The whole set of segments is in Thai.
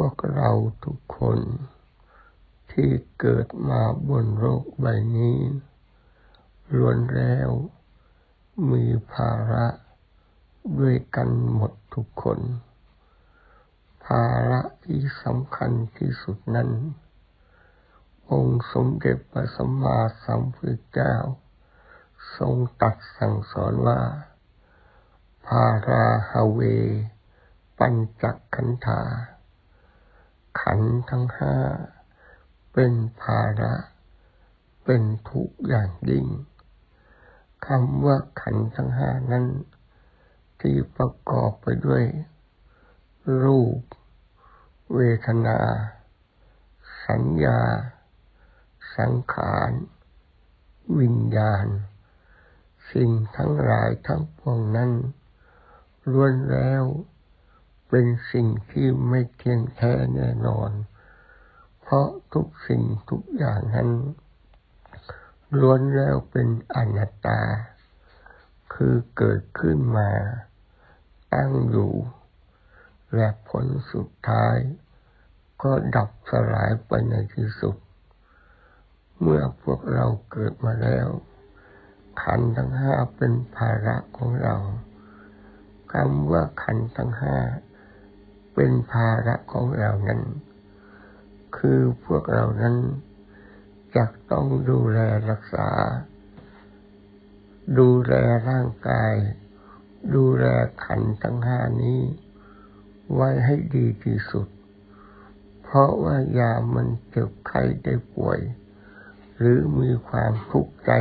วกเราทุกคนที่เกิดมาบนโลกใบนี้ล้วนแล้ว มีภาระด้วยกันหมดทุกคน ภาระที่สำคัญที่สุดนั้น องค์สมเด็จพระสัมมาสัมพุทธเจ้า ทรงตรัสสั่งสอนว่า ภาราฮาเว ปัญจขันธา ขันธ์ทั้งห้าเป็นภาระ เป็นทุกอย่างยิ่งคำว่าขันธ์ทั้งห้านั้น ที่ประกอบไปด้วย รูป เวทนา สัญญา สังขาร วิญญาณ สิ่งทั้งหลายทั้งปวงนั้นล้วนแล้ว เป็นสิ่งที่ไม่เที่ยงแท้แน่นอน เพราะทุกสิ่งทุกอย่างนั้นล้วนแล้วเป็นอนัตตา คือเกิดขึ้นมา ตั้งอยู่ และผลสุดท้าย ก็ดับสลายไปในที่สุด เมื่อพวกเราเกิดมาแล้ว ขันทั้งห้าเป็นภาระของเราคำว่าขันทั้งห้า เป็นภาระของเรานั้น คือพวกเรานั้นจะต้องดูแลรักษา ดูแลร่างกาย ดูแลขันทั้งห้านี้ ไว้ให้ดีที่สุด เพราะว่ายามันเจ็บไข้ได้ป่วย หรือมีความทุกข์ใจ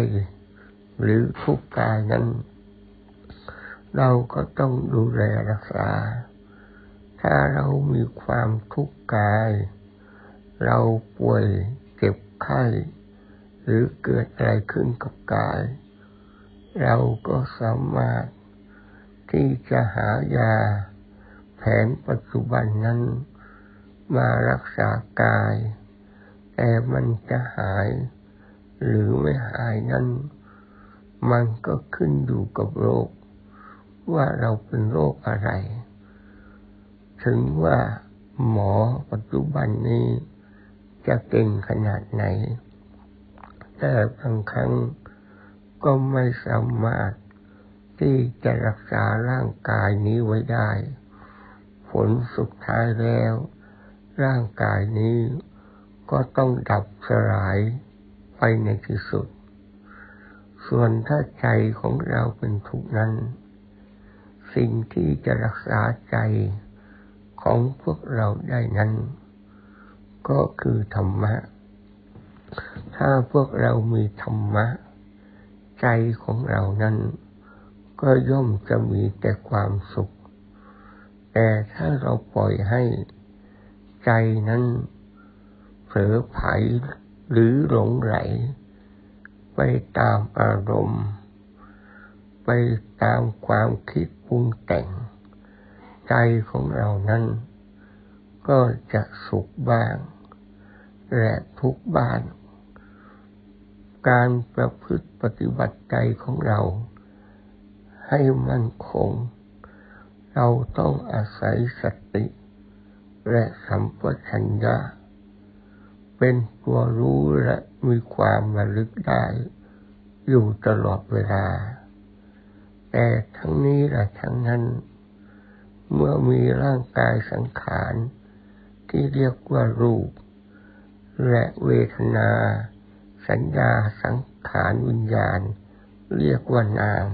หรือทุกข์กายนั้น เราก็ต้องดูแลรักษา ถ้าเรามีความทุกข์กาย เราป่วยเจ็บไข้ หรือเกิดอะไรขึ้นกับกาย เราก็สามารถที่จะหายาแผนปัจจุบันนั้นมารักษากาย แต่มันจะหาย หรือไม่หายนั้น มันก็ขึ้นอยู่กับโรค ว่าเราเป็นโรคอะไร ถึงว่าหมอปัจจุบันนี้จะเก่งขนาดไหน แต่บางครั้งก็ไม่สามารถที่จะรักษาร่างกายนี้ไว้ได้ ผลสุดท้ายแล้ว ร่างกายนี้ก็ต้องดับสลายไปในที่สุด ส่วนถ้าใจของเราเป็นทุกข์นั้น สิ่งที่จะรักษาใจ ของพวกเราได้นั้น ก็คือธรรมะ ถ้าพวกเรามีธรรมะ ใจของเรานั้น ก็ย่อมจะมีแต่ความสุข แต่ถ้าเราปล่อยให้ใจนั้นเผลอไผหรือหลงไหล ไปตามอารมณ์ ไปตามความคิดปรุงแต่ง ใจของเรานั้น ก็จะสุขบ้าง และทุกบ้าง การประพฤติปฏิบัติใจของเรา ให้มั่นคง เราต้องอาศัยสติ และสัมปชัญญะเป็นตัวรู้และมีความระลึกได้ อยู่ตลอดเวลา แต่ทั้งนี้และทั้งนั้น เมื่อมีร่างกายสังขาร ที่เรียกว่ารูป และเวทนา สัญญาสังขารวิญญาณ เรียกว่านาม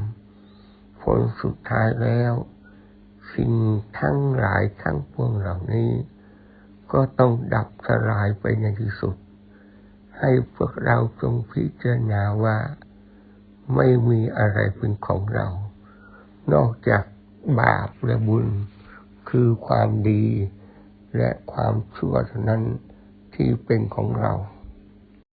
ผลสุดท้ายแล้ว สิ่งทั้งหลายทั้งปวงเหล่านี้ ก็ต้องดับสลายไปในที่สุด ให้พวกเราจงพิจารณาว่า ไม่มีอะไรเป็นของเรา นอกจาก บาปและบุญ คือความดีและความชั่วเท่านั้นที่เป็นของเรา